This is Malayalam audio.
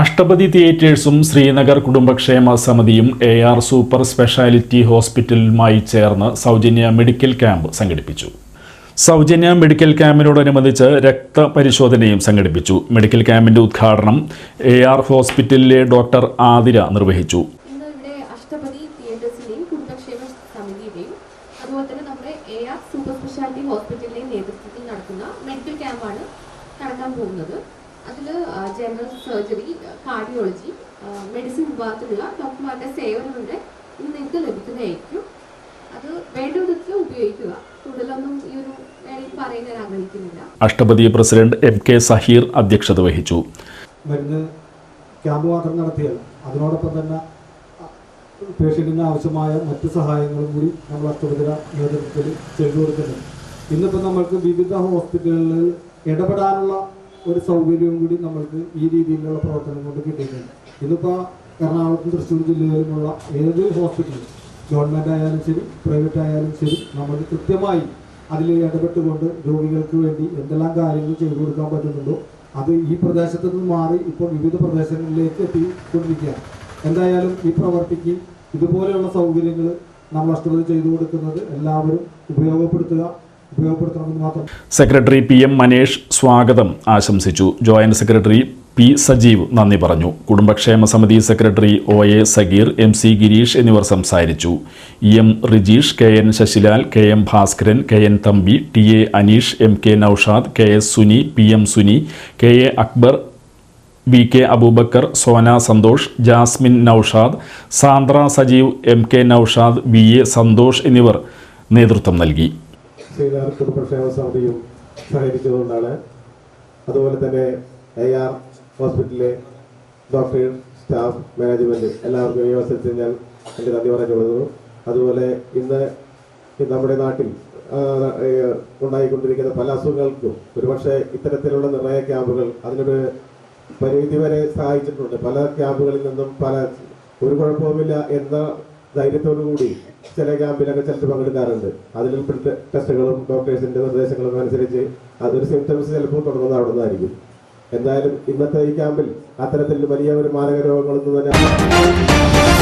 അഷ്ടപതി തിയേറ്റേഴ്സും ശ്രീനഗർ കുടുംബക്ഷേമ സമിതിയും എ ആർ സൂപ്പർ സ്പെഷ്യാലിറ്റി ഹോസ്പിറ്റലുമായി ചേർന്ന് സൗജന്യ മെഡിക്കൽ ക്യാമ്പ് സംഘടിപ്പിച്ചു. സൗജന്യ മെഡിക്കൽ ക്യാമ്പിനോടനുബന്ധിച്ച് രക്തപരിശോധനയും സംഘടിപ്പിച്ചു. മെഡിക്കൽ ക്യാമ്പിന്റെ ഉദ്ഘാടനം എ ആർ ഹോസ്പിറ്റലിലെ ഡോക്ടർ ആതിര നിർവഹിച്ചു. നമ്മുടെ സൂപ്പർ സ്പെഷ്യാലിറ്റി ഹോസ്പിറ്റലിന്റെ നേതൃത്വത്തിൽ നടക്കുന്ന മെഡിക്കൽ ക്യാമ്പാണ് നടക്കാൻ പോകുന്നത്. അതിൽ ജനറൽ സർജറി കാർഡിയോളജി മെഡിസിൻ വിഭാഗത്തിലുള്ള ഡോക്ടർമാരുടെ സേവനങ്ങളുടെ ഇത് നിങ്ങൾക്ക് ലഭിക്കുന്നതായിരിക്കും. അത് വേണ്ട വിധത്തിൽ ഉപയോഗിക്കുക. കൂടുതലൊന്നും ഈ ഒരു വേളയിൽ പറയാൻ ആഗ്രഹിക്കുന്നില്ല. Ashtapathi president M K Saheer അധ്യക്ഷത വഹിച്ചു. മരുന്ന് ക്യാമ്പ് മാത്രം നടത്തിയല്ല അതിനോടൊപ്പം തന്നെ പേഷ്യന്റിന് ആവശ്യമായ മറ്റ് സഹായങ്ങളും കൂടി നമ്മൾ അഷ്ടപതിര നേതൃത്വത്തിൽ ചെയ്തു കൊടുക്കുന്നുണ്ട് ഇന്നിപ്പോൾ നമ്മൾക്ക് വിവിധ ഹോസ്പിറ്റലുകളിൽ ഇടപെടാനുള്ള ഒരു സൗകര്യവും കൂടി നമ്മൾക്ക് ഈ രീതിയിലുള്ള പ്രവർത്തനം കൊണ്ട് കിട്ടിയിട്ടുണ്ട്. ഇന്നിപ്പോൾ എറണാകുളത്തും തൃശ്ശൂർ ജില്ലയിലുമുള്ള ഏത് ഹോസ്പിറ്റലും ഗവൺമെന്റ് ആയാലും ശരി പ്രൈവറ്റ് ആയാലും ശരി നമ്മൾ കൃത്യമായി അതിൽ ഇടപെട്ടുകൊണ്ട് രോഗികൾക്ക് വേണ്ടി എന്തെല്ലാം കാര്യങ്ങൾ ചെയ്തു കൊടുക്കാൻ പറ്റുന്നുണ്ടോ അത് ഈ പ്രദേശത്ത് നിന്ന് മാറി ഇപ്പോൾ വിവിധ പ്രദേശങ്ങളിലേക്ക് എത്തിക്കൊണ്ടിരിക്കുകയാണ്. എന്തായാലും ഈ പ്രവർത്തിക്ക് ഇതുപോലെയുള്ള സൗകര്യങ്ങൾ നമ്മൾ അഷ്ടപതി ചെയ്തു കൊടുക്കുന്നത് എല്ലാവരും ഉപയോഗപ്പെടുത്തുക. സെക്രട്ടറി പി എം മനേഷ് സ്വാഗതം ആശംസിച്ചു. ജോയിന്റ് സെക്രട്ടറി പി സജീവ് നന്ദി പറഞ്ഞു. കുടുംബക്ഷേമ സമിതി secretary O A Sageer M C Gireesh എന്നിവർ സംസാരിച്ചു. E M Rijeesh K N Sasilal K M Bhaskaran K N Thampi T A Aneesh M K Noushad K S Suni P M Suni K A Akbar V K Abubakar Sona Santhosh Jasmine Noushad Sandra Sajeev M K Noushad V A Santhosh എന്നിവർ നേതൃത്വം നൽകി. ശ്രീനഗർ കുടുംബക്ഷേമ സമിതിയും സഹകരിച്ചതുകൊണ്ടാണ്. അതുപോലെ തന്നെ എ ആർ ഹോസ്പിറ്റലിലെ ഡോക്ടർ സ്റ്റാഫ് മാനേജ്മെന്റ് എല്ലാവർക്കും ഈ അവസരത്തിൽ ഞാൻ എന്റെ നന്ദി പറഞ്ഞു കൊടുക്കുന്നു അതുപോലെ ഇന്ന് നമ്മുടെ നാട്ടിൽ ഉണ്ടായിക്കൊണ്ടിരിക്കുന്ന പല അസുഖങ്ങൾക്കും ഒരുപക്ഷെ ഇത്തരത്തിലുള്ള നിർണയ ക്യാമ്പുകൾ അതിനൊരു പരിധി വരെ സഹായിച്ചിട്ടുണ്ട്. പല ക്യാമ്പുകളിൽ നിന്നും പല ഒരു കുഴപ്പവുമില്ല എന്ന ധൈര്യത്തോടു കൂടി ചില ക്യാമ്പിലൊക്കെ ചിലത് പങ്കെടുക്കാറുണ്ട്. അതിൽ ടെസ്റ്റുകളും ഡോക്ടേഴ്സിന്റെ നിർദ്ദേശങ്ങളും അനുസരിച്ച് അതൊരു സിംറ്റംസ് ചിലപ്പോൾ തുടങ്ങുന്ന അവിടെ നിന്നായിരിക്കും എന്തായാലും ഇന്നത്തെ ഈ ക്യാമ്പിൽ അത്തരത്തിൽ വലിയ ഒരു മാരക രോഗങ്ങളൊന്നും തന്നെ